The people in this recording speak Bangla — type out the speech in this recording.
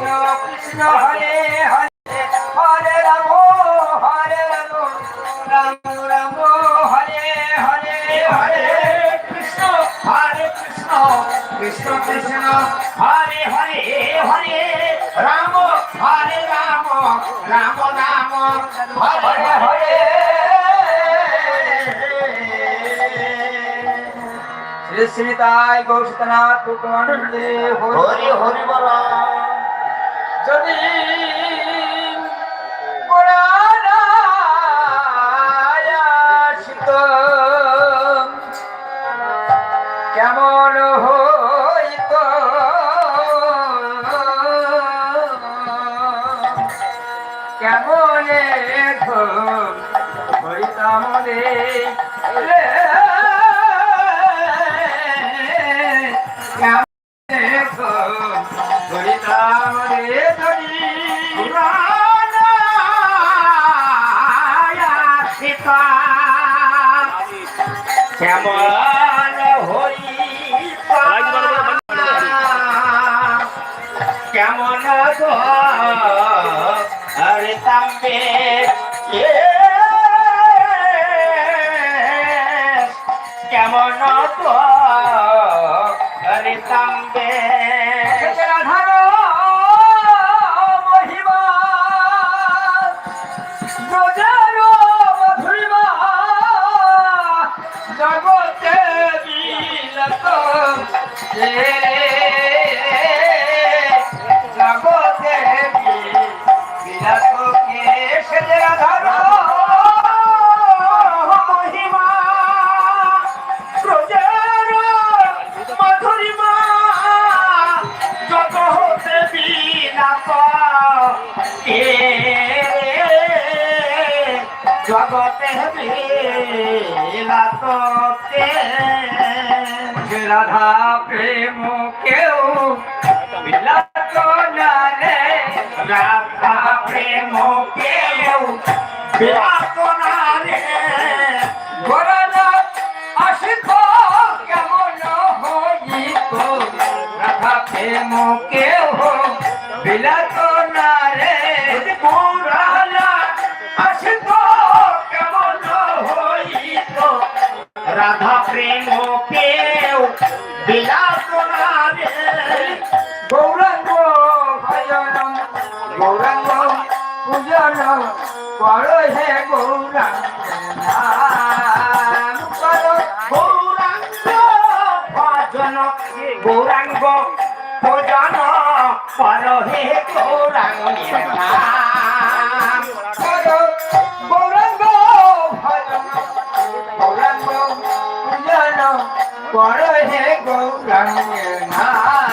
কৃষ্ণ কৃষ্ণ হরে হরে হরে রাম হরে রাম রাম রাম, হরে হরে হরে কৃষ্ণ হরে কৃষ্ণ কৃষ্ণ কৃষ্ণ, হরে হরে হরে রাম হরে রাম রাম রাম, হরে হরে। শ্রী শ্রী তাই গৌষতনাথ কুকুমানন্দে হরি হরি কেমন হইত? কেমন হইতাম রে? কেমন কেমন আরে তাম্বে কেমন গো? আরে তাম্বে জগতে বিলাত রাধা প্রেম কেউ রাধা প্রেম কেউ বিলাত না রে গোরানা আশিক কেমন হইত রাধা প্রেম কেউ বিলাত রাধা প্রেম কেউ বিলাত না রে। গৌরাঙ্গ ভজন, গৌরাঙ্গ পূজন কর হে গৌরাঙ্গ। কর গৌরাঙ্গ ভজন, গৌরাঙ্গ হে গৌরাঙ্গের কর নাম।